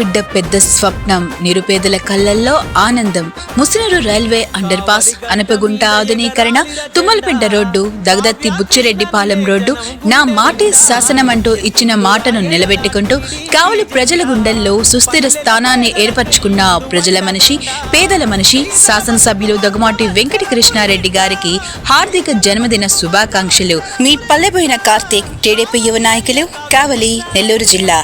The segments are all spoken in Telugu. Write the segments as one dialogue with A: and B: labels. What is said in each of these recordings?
A: బిడ్డ పెద్ద స్వప్నం నిరుపేదల కళ్ళల్లో ఆనందం. Musinuru railway underpass Anapagunta ఆధునీకరణ తుమ్మలపెంట రోడ్డు దగదత్తి బుచ్చిరెడ్డిపాలెం రోడ్డు. నా మాటే శాసనం అంటూ ఇచ్చిన మాటను నిలబెట్టుకుంటూ కావలి ప్రజల గుండెల్లో సుస్థిర స్థానాన్ని ఏర్పరచుకున్న ప్రజల మనిషి పేదల మనిషి శాసనసభ్యులు దగుమాటి వెంకట కృష్ణారెడ్డి గారికి హార్దిక జన్మదిన శుభాకాంక్షలు. మీ పల్లెబోయిన కార్తీక్ టీడీపీ యువ నాయకులు కావలి నెల్లూరు జిల్లా.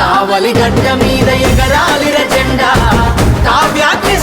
B: కావలి గడ్డ మీద ఎగరాలిర జెండా. కావ్యాగ్ని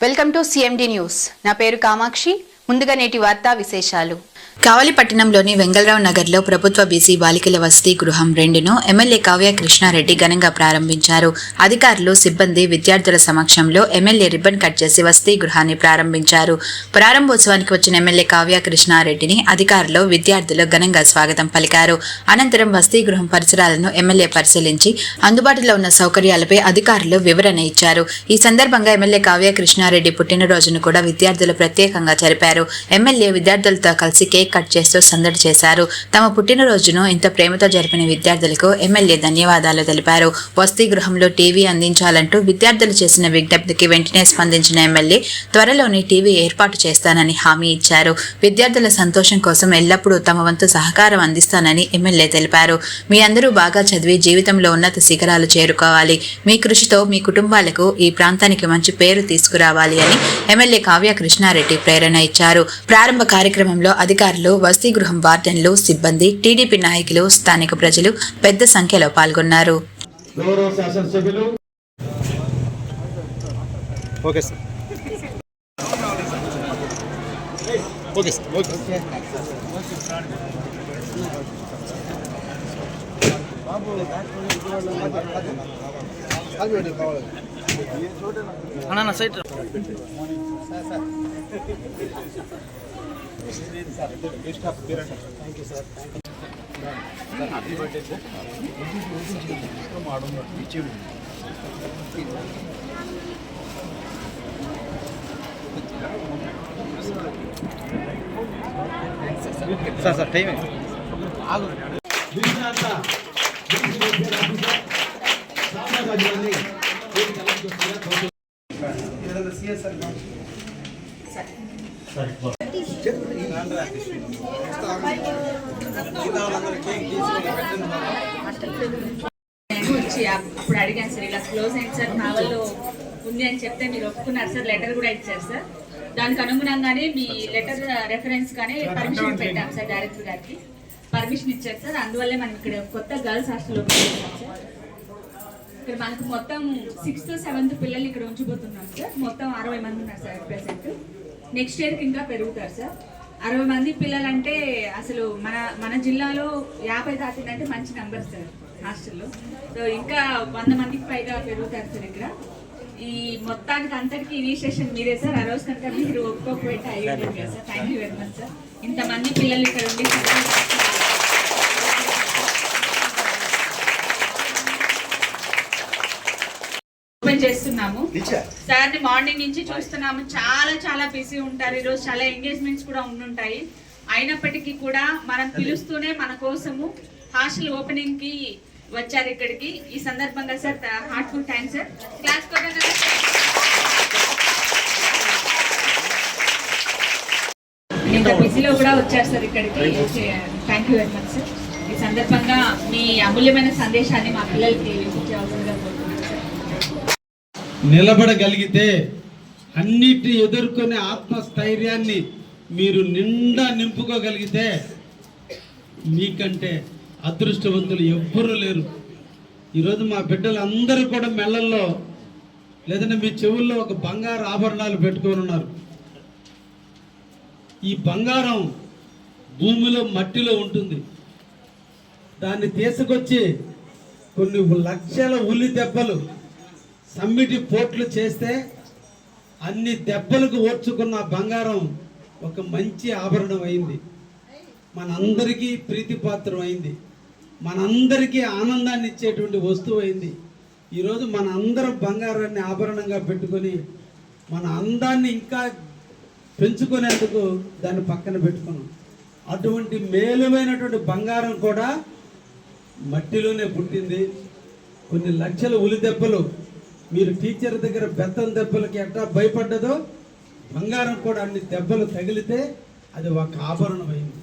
A: వెల్కమ్ టు సిఎండి న్యూస్. నా పేరు కామాక్షి. ముందుగా నేటి వార్తా విశేషాలు. కావలి పట్టణంలోని వెంగళరావు నగర్లో ప్రభుత్వ బీసీ బాలికల వసతి గృహం రెండును ఎమ్మెల్యే కావ్య కృష్ణారెడ్డి ఘనంగా ప్రారంభించారు. అధికారులు సిబ్బంది విద్యార్థుల సమక్షంలో ఎమ్మెల్యే రిబ్బన్ కట్ చేసి వసతి గృహాన్ని ప్రారంభించారు. ప్రారంభోత్సవానికి వచ్చిన ఎమ్మెల్యే కావ్య కృష్ణారెడ్డిని అధికారులు విద్యార్థులు ఘనంగా స్వాగతం పలికారు. అనంతరం వసతి గృహం పరిసరాలను ఎమ్మెల్యే పరిశీలించి అందుబాటులో ఉన్న సౌకర్యాలపై అధికారులు వివరణ ఇచ్చారు. ఈ సందర్భంగా ఎమ్మెల్యే కావ్య కృష్ణారెడ్డి పుట్టినరోజును కూడా విద్యార్థులు ప్రత్యేకంగా జరిపారు. ఎమ్మెల్యే విద్యార్థులతో కలిసి కేక్ కట్ చేస్తూ సందడి చేశారు. తమ పుట్టినరోజును ఇంత ప్రేమతో జరిపిన విద్యార్థులకు ఎమ్మెల్యే ధన్యవాదాలు తెలిపారు. వస్తీ గృహంలో టీవీ అందించాలంటూ విద్యార్థులు చేసిన విజ్ఞప్తికి వెంటనే స్పందించిన ఎమ్మెల్యే త్వరలోనే టీవీ ఏర్పాటు చేస్తానని హామీ ఇచ్చారు. విద్యార్థుల సంతోషం కోసం ఎల్లప్పుడూ తమ వంతు సహకారం అందిస్తానని ఎమ్మెల్యే తెలిపారు. మీ అందరూ బాగా చదివి జీవితంలో ఉన్నత శిఖరాలు చేరుకోవాలి. మీ కృషితో మీ కుటుంబాలకు ఈ ప్రాంతానికి మంచి పేరు తీసుకురావాలి అని ఎమ్మెల్యే కావ్య కృష్ణారెడ్డి ప్రేరణ ఇచ్చారు. ప్రారంభ కార్యక్రమంలో అధికార వసతి గృహం వార్డెన్లు సిబ్బంది టీడీపీ నాయకులు స్థానిక ప్రజలు పెద్ద సంఖ్యలో పాల్గొన్నారు.
C: గౌరవ శాసనసభ్యులు.
D: Okay sir okay sir okay అన్న సైట్ సార్ సార్ టైం
C: విజ్ఞాత సామాజిక
E: నేను వచ్చి అప్పుడు అడిగాను సార్ ఇలా క్లోజ్ అయింది సార్ నా వల్ల ఉంది అని చెప్తే మీరు ఒప్పుకున్నారు సార్ లెటర్ కూడా ఇచ్చారు సార్. దానికి అనుగుణంగానే మీ లెటర్ రెఫరెన్స్ కానీ పర్మిషన్ పెట్టాం సార్ డైరెక్టర్ గారికి. పర్మిషన్ ఇచ్చారు సార్ అందువల్లే మనం ఇక్కడ కొత్త గర్ల్స్ హాస్టల్ సార్. ఇక్కడ మనకు మొత్తం సిక్స్త్ సెవెంత్ పిల్లలు ఇక్కడ ఉంచిపోతున్నాం సార్. మొత్తం అరవై మంది ఉన్నారు సార్ ప్రెసెంట్ నెక్స్ట్ ఇయర్కి ఇంకా పెరుగుతారు సార్ అరవై మంది పిల్లలు అంటే అసలు మన మన జిల్లాలో యాభై దాటిందంటే మంచి నెంబర్ సార్ హాస్టల్లో. సో ఇంకా వంద మందికి పైగా పెరుగుతారు సార్ ఇక్కడ. ఈ మొత్తానికి అంతటికి ఇనిషియేషన్ మీరే సార్ ఆ రోజు కనుక మీరు ఒప్పుకోకపోతే అయ్యింది sir. Thank you very much sir ఇంతమంది పిల్లలు ఇక్కడ ఉండి ఓపెన్ చేస్తున్నాము. సార్ని మార్నింగ్ నుంచి చూస్తున్నాము. చాలా చాలా బిజీ ఉంటారు. ఈరోజు చాలా ఎంగేజ్మెంట్స్ కూడా ఉండుంటాయి. అయినప్పటికీ కూడా మనం పిలుస్తూనే మన కోసము హాస్టల్ ఓపెనింగ్కి వచ్చారు ఇక్కడికి. ఈ సందర్భంగా sir heartful thanks sir. Class ఇంత బిజీలో కూడా వచ్చారు సార్ ఇక్కడికి. Thank you very much sir. ఈ సందర్భంగా మీ అమూల్యమైన సందేశాన్ని మా పిల్లలకి వినిపించవలసిందిగా కోరుతున్నాను సార్
C: నిలబడగలిగితే అన్నిటిని ఎదుర్కొనే ఆత్మస్థైర్యాన్ని మీరు నిండా నింపుకోగలిగితే మీకంటే అదృష్టవంతులు ఎవ్వరూ లేరు. ఈరోజు మా బిడ్డలందరూ కూడా మెళ్ళల్లో లేదంటే మీ చెవుల్లో ఒక బంగారు ఆభరణాలు పెట్టుకొని ఉన్నారు. ఈ బంగారం భూమిలో మట్టిలో ఉంటుంది. దాన్ని తీసుకొచ్చి కొన్ని లక్షల ఉల్లి దెబ్బలు సమ్మిటి పోట్లు చేస్తే అన్ని దెబ్బలకు ఓర్చుకున్న బంగారం ఒక మంచి ఆభరణం అయింది. మనందరికీ ప్రీతిపాత్రం అయింది. మనందరికీ ఆనందాన్ని ఇచ్చేటువంటి వస్తువు అయింది. ఈరోజు మన అందరం బంగారాన్ని ఆభరణంగా పెట్టుకొని మన అందాన్ని ఇంకా పెంచుకునేందుకు దాన్ని పక్కన పెట్టుకున్నాం. అటువంటి మేలుమైనటువంటి బంగారం కూడా మట్టిలోనే పుట్టింది. కొన్ని లక్షల ఉలి దెబ్బలు మీరు టీచర్ దగ్గర బెత్తం దెబ్బలకి ఎట్లా భయపడ్డదో బంగారం కూడా అన్ని దెబ్బలు తగిలితే అది ఒక ఆభరణం అయింది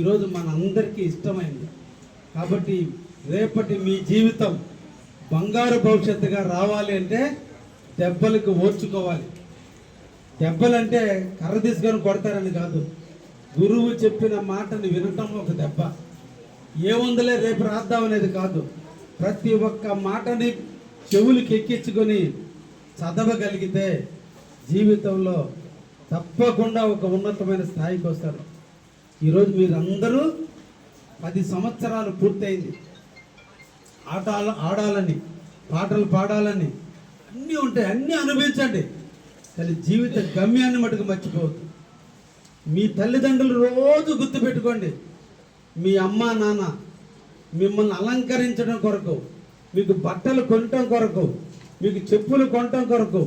C: ఈరోజు మన అందరికీ ఇష్టమైంది. కాబట్టి రేపటి మీ జీవితం బంగారు భవిష్యత్తుగా రావాలి అంటే దెబ్బలకు ఓర్చుకోవాలి. దెబ్బలంటే కర్ర తీసుకొని కొడతారని కాదు. గురువు చెప్పిన మాటని వినటం ఒక దెబ్బ. ఏముందలే రేపు రాద్దాం అనేది కాదు. ప్రతి ఒక్క మాటని చెవులకి ఎక్కించుకొని చదవగలిగితే జీవితంలో తప్పకుండా ఒక ఉన్నతమైన స్థాయికి వస్తారు. ఈరోజు మీరందరూ పది సంవత్సరాలు పూర్తయింది. ఆట ఆడాలని పాటలు పాడాలని అన్నీ ఉంటాయి అన్నీ అనుభవించండి. కానీ జీవిత గమ్యాన్ని మటుకు మర్చిపోవద్దు. మీ తల్లిదండ్రులు రోజు గుర్తుపెట్టుకోండి. మీ అమ్మ నాన్న మిమ్మల్ని అలంకరించడం కొరకు మీకు బట్టలు కొనటం కొరకు మీకు చెప్పులు కొనటం కొరకు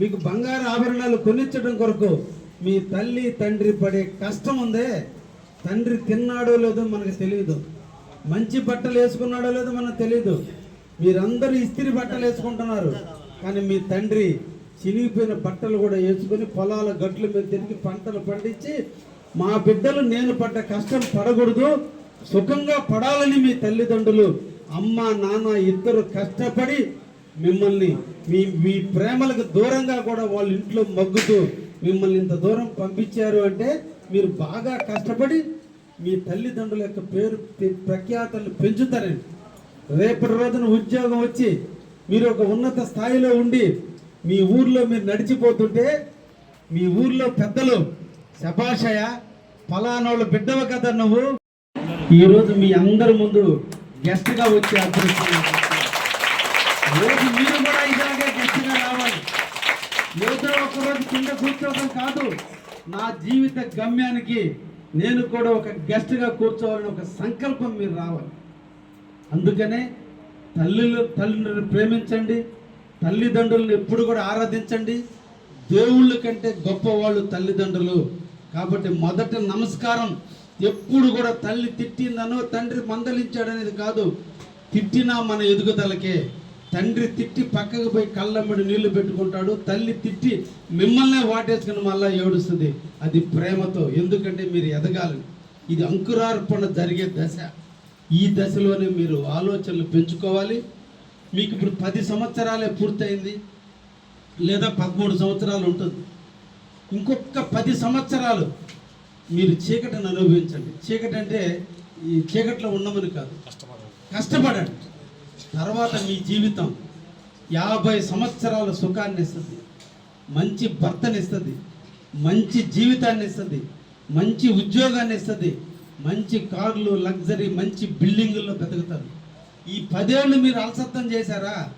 C: మీకు బంగారు ఆభరణాలు కొనిచ్చడం కొరకు మీ తల్లి తండ్రి పడే కష్టం ఉందే. తండ్రి తిన్నాడో లేదో మనకు తెలియదు మంచి బట్టలు వేసుకున్నాడో లేదో మనకు తెలియదు మీరందరూ ఇస్త్రీ బట్టలు వేసుకుంటున్నారు. కానీ మీ తండ్రి చినిగిపోయిన బట్టలు కూడా వేసుకొని పొలాల గట్ల మీద తిరిగి పంటలు పండించి మా బిడ్డలు నేను పడ్డ కష్టం పడకూడదు సుఖంగా పడాలని మీ తల్లిదండ్రులు అమ్మ నాన్న ఇద్దరు కష్టపడి మిమ్మల్ని మీ మీ ప్రేమలకు దూరంగా కూడా వాళ్ళ ఇంట్లో మగ్గుతూ మిమ్మల్ని ఇంత దూరం పంపించారు అంటే మీరు బాగా కష్టపడి మీ తల్లిదండ్రుల యొక్క పేరు ప్రఖ్యాతలు పెంచుతారండి. రేపటి రోజున ఉద్యోగం వచ్చి మీరు ఒక ఉన్నత స్థాయిలో ఉండి మీ ఊర్లో మీరు నడిచిపోతుంటే మీ ఊర్లో పెద్దలు శభాషయ ఫలానోళ్ళు బిడ్డవ కదా నువ్వు. ఈరోజు మీ అందరి ముందు గెస్ట్గా వచ్చే అదృష్టం. రోజు మీరు కూడా ఇలాగే గెస్ట్గా రావాలి. ఏదో ఒకరోజు కింద కూర్చోవడం కాదు. నా జీవిత గమ్యానికి నేను కూడా ఒక గెస్ట్గా కూర్చోవాలని ఒక సంకల్పం మీరు రావాలి. అందుకనే తల్లిలు తల్లిని ప్రేమించండి. తల్లిదండ్రులను ఎప్పుడు కూడా ఆరాధించండి. దేవుళ్ళ కంటే గొప్పవాళ్ళు తల్లిదండ్రులు. కాబట్టి మొదటి నమస్కారం ఎప్పుడు కూడా తల్లి తిట్టిందనో తండ్రి మందలించాడనేది కాదు. తిట్టినా మన ఎదుగుదలకే. తండ్రి తిట్టి పక్కకు పోయి కళ్ళమ్మడి నీళ్ళు పెట్టుకుంటాడు. తల్లి తిట్టి మిమ్మల్నే వాటేసుకుని మళ్ళీ ఏడుస్తుంది. అది ప్రేమతో. ఎందుకంటే మీరు ఎదగాలి ఇది అంకురార్పణ జరిగే దశ. ఈ దశలోనే మీరు ఆలోచనలు పెంచుకోవాలి. మీకు ఇప్పుడు పది సంవత్సరాలే పూర్తయింది. లేదా పదమూడు సంవత్సరాలు ఉంటుంది. ఇంకొక పది సంవత్సరాలు మీరు చీకటిని అనుభవించండి. చీకటి అంటే ఈ చీకట్లో ఉండమని కాదు. కష్టపడండి. తర్వాత మీ జీవితం యాభై సంవత్సరాల సుఖాన్ని ఇస్తుంది. మంచి భర్తని ఇస్తుంది. మంచి జీవితాన్ని ఇస్తుంది. మంచి ఉద్యోగాన్ని ఇస్తుంది. మంచి కార్లు లగ్జరీ మంచి బిల్డింగుల్లో బతుకుతారు. ఈ పదేళ్ళు మీరు అలసత్వం చేశారా?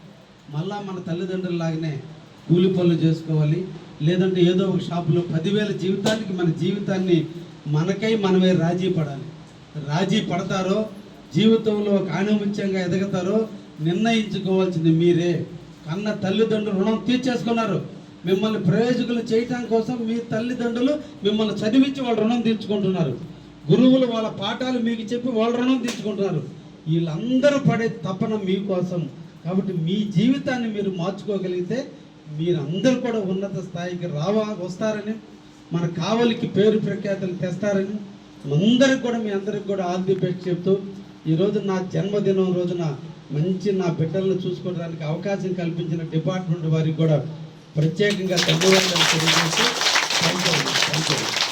C: మళ్ళా మన తల్లిదండ్రులలాగానే కూలి పనులు చేసుకోవాలి. లేదంటే ఏదో ఒక షాపులో పదివేల జీవితానికి మన జీవితాన్ని మనకై మనమే రాజీ పడాలి. రాజీ పడతారో జీవితంలో ఒక ఆణిముత్యంగా ఎదగతారో నిర్ణయించుకోవాల్సింది మీరే. కన్న తల్లిదండ్రులు రుణం తీర్చేసుకున్నారు. మిమ్మల్ని ప్రయోజకులు చేయటం కోసం మీ తల్లిదండ్రులు మిమ్మల్ని చదివించి వాళ్ళు రుణం తీర్చుకుంటున్నారు. గురువులు వాళ్ళ పాఠాలు మీకు చెప్పి వాళ్ళ రుణం తీర్చుకుంటున్నారు. వీళ్ళందరూ పడే తపన మీకోసం. కాబట్టి మీ జీవితాన్ని మీరు మార్చుకోగలిగితే మీరందరూ కూడా ఉన్నత స్థాయికి రావా వస్తారని మన కావలికి పేరు ప్రఖ్యాతలు తెస్తారని అందరికి కూడా మీ అందరికి కూడా ఆల్ ది బెస్ట్ చెప్తూ ఈరోజు నా జన్మదినం రోజున మంచి నా బిడ్డలను చూసుకోవడానికి అవకాశం కల్పించిన డిపార్ట్మెంట్ వారికి కూడా ప్రత్యేకంగా ధన్యవాదాలు తెలియజేస్తూ thank you thank you